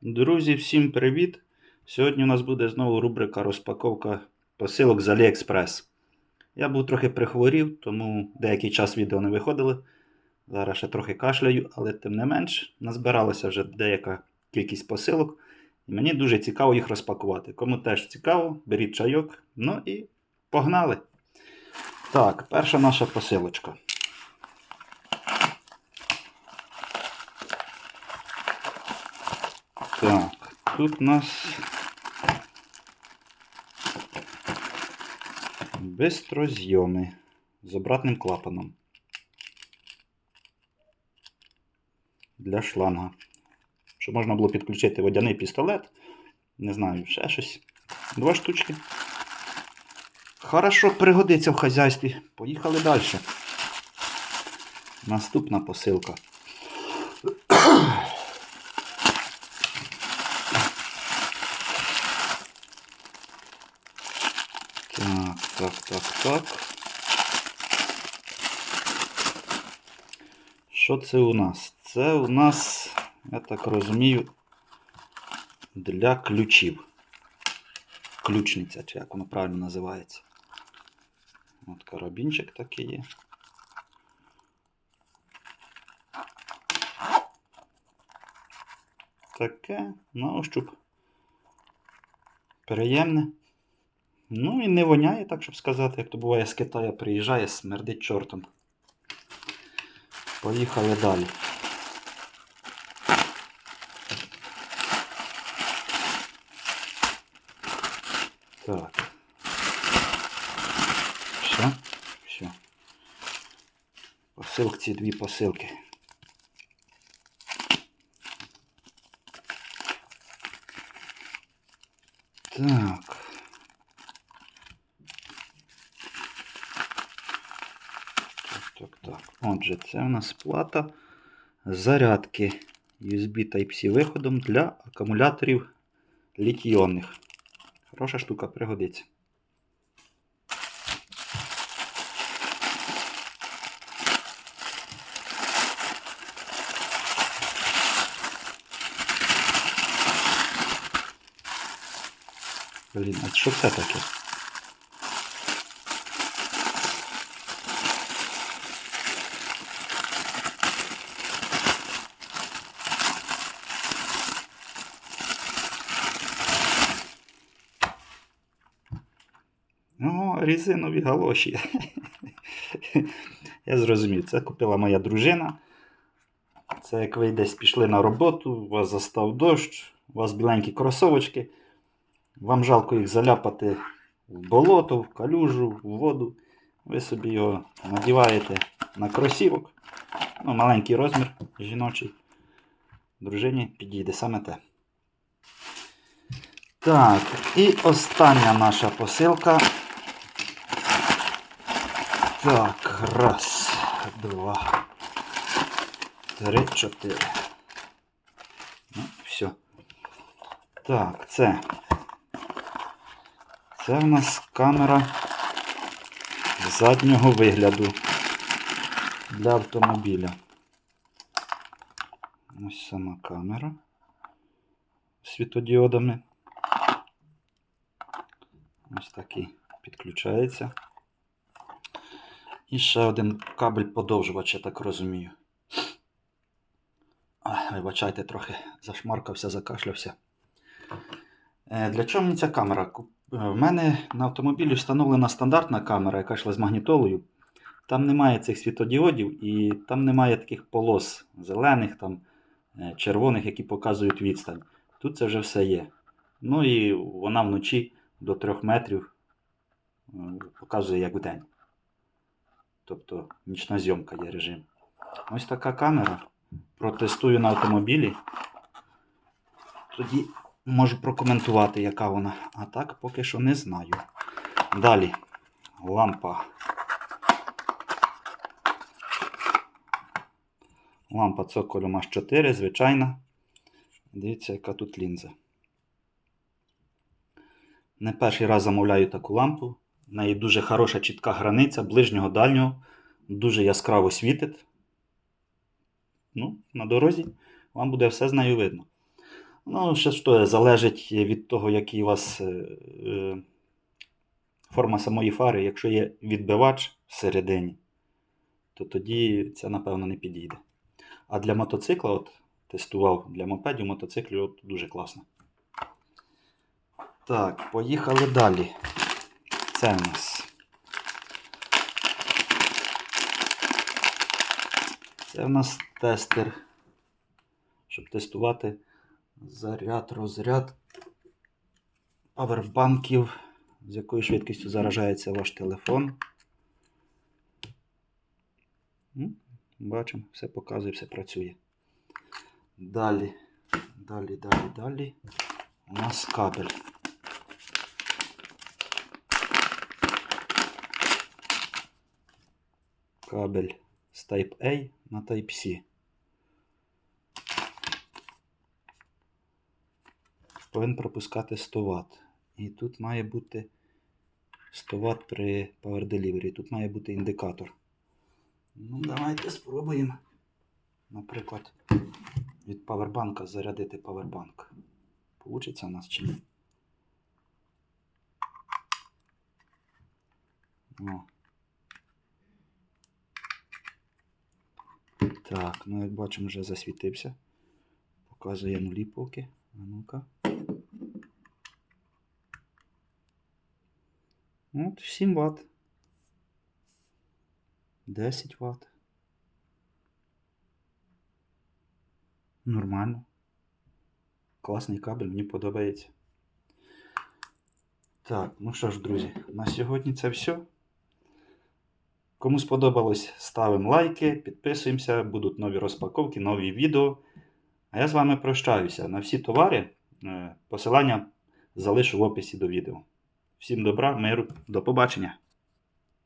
Друзі, всім привіт! Сьогодні у нас буде знову рубрика розпаковка посилок з AliExpress. Я був трохи прихворів, тому деякий час відео не виходили. Зараз ще трохи кашляю, але тим не менш назбиралася вже деяка кількість посилок. І мені дуже цікаво їх розпакувати. Кому теж цікаво, беріть чайок. Ну і погнали! Так, перша наша посилочка. Так, тут у нас бистрозйоми з обратним клапаном для шланга. Щоб можна було підключити водяний пістолет. Не знаю, ще щось. Два штучки. Хорошо пригодиться в хазяйстві. Поїхали далі. Наступна посилка. Так, так, так. Що це у нас? Це у нас, я так розумію, для ключів. Ключниця, чи як воно правильно називається. От карабінчик такий є. Таке на ощуп. Приємне. Ну і не воняє, так щоб сказати, як то буває з Китаю приїжджає, смердить чортом. Поїхали далі. Так. Все, все. Посилки, дві посилки. Так. Так, так, так. Отже, це у нас плата зарядки USB Type-C виходом для акумуляторів літійонних. Хороша штука, пригодиться. Блін, а що це таке? О, резинові галоші. Я зрозумів, це купила моя дружина. Це як ви десь пішли на роботу, у вас застав дощ, у вас біленькі кросовочки. Вам жалко їх заляпати в болото, в калюжу, в воду. Ви собі його надіваєте на кросівок. Ну, маленький розмір жіночий. Дружині підійде саме те. Так, і остання наша посилка. Так, раз, два, три, чотири. Ну, все. Так, це. Це в нас камера заднього вигляду для автомобіля. Ось сама камера світодіодами. Ось такий підключається. І ще один кабель подовжувач, я так розумію. Ай, вибачайте, трохи зашмаркався, закашлявся. Е, Для чого мені ця камера? Е, В мене на автомобілі встановлена стандартна камера, яка йшла з магнітолою. Там немає цих світодіодів і там немає таких полос зелених, там, е, червоних, які показують відстань. Тут це вже все є. Ну і вона вночі до 3 метрів показує як вдень. Тобто нічна зйомка є режим. Ось така камера. Протестую на автомобілі. Тоді можу прокоментувати, яка вона. А так поки що не знаю. Далі. Лампа. Лампа цоколю аж 4, звичайна. Дивіться, яка тут лінза. Не перший раз замовляю таку лампу. В неї дуже хороша чітка границя ближнього дальнього. Дуже яскраво світить. Ну, на дорозі вам буде все з нею видно. Ну, ще що залежить від того, який у вас е, е, форма самої фари. Якщо є відбивач всередині, то тоді це, напевно, не підійде. А для мотоцикла, от тестував для мопедів, мотоциклів от, дуже класно. Так, поїхали далі. Нас. Це в нас тестер, щоб тестувати заряд, розряд павербанків, з якою швидкістю заражається ваш телефон. Бачимо, все показує, все працює. Далі, далі, далі, далі. У нас кабель. Кабель з Type A на Type C. Повинен пропускати 100 Вт. І тут має бути 100 Вт при Power Delivery. Тут має бути індикатор. Ну, давайте спробуємо. Наприклад, від павербанка зарядити павербанк. Получиться у нас чи ні? Так, ну як бачимо, вже засвітився. Показує нулі поки. А ну-ка. От 7 Вт. 10 Вт. Нормально. Класний кабель, мені подобається. Так, ну що ж, друзі, на сьогодні це все. Кому сподобалось, ставимо лайки, підписуємося, будуть нові розпаковки, нові відео. А я з вами прощаюся. На всі товари е, посилання залишу в описі до відео. Всім добра, миру, до побачення!